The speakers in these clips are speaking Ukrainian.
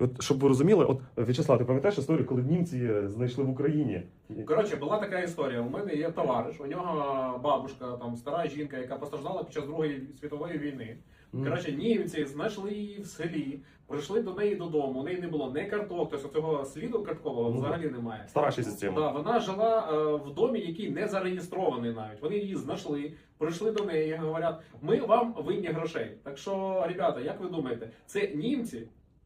От щоб ви розуміли, от В'ячеслав, ти пам'ятаєш історію, коли німці знайшли в Україні? Коротше, була така історія. У мене є товариш, у нього бабушка, там стара жінка, яка постраждала під час Другої світової війни. Коротше, німці знайшли її в селі, прийшли до неї додому. У неї не було ні карток, тобто цього сліду карткового Ну, взагалі немає. Старша система. Да, вона жила е, в домі, який не зареєстрований навіть. Вони її знайшли, прийшли до неї, говорять, ми вам винні грошей. Так що, ребята, як ви думаєте, це німці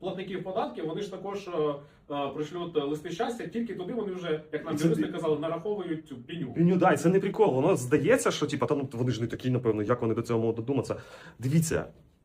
платників податків, вони ж також е, е, пришлють листи щастя, тільки туди вони вже, як нам це юристи казали, нараховують цю піню. Піню, да, і це не прикол. Воно здається, що типа, та ну вони ж не такі, напевно, як вони до цього можуть додуматися. Дивіться,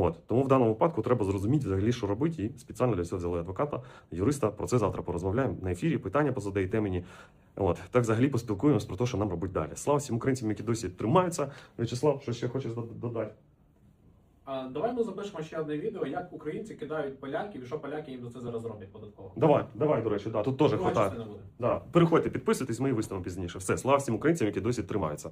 От тому в даному випадку треба зрозуміти взагалі, що робити, і спеціально для цього взяли адвоката, юриста. Про це завтра порозмовляємо на ефірі. Питання позадаєте мені. От так взагалі поспілкуємось про те, що нам робити далі. Слава всім українцям, які досі тримаються. В'ячеслав, що ще хочеш додати? А, давай ми запишемо ще одне відео, як українці кидають поляків і що поляки їм за це зараз роблять податково. Давай, давай, до речі, да, тут теж хватає. Да. Переходьте, підписуйтесь, ми виставимо пізніше. Все, слава всім українцям, які досі тримаються.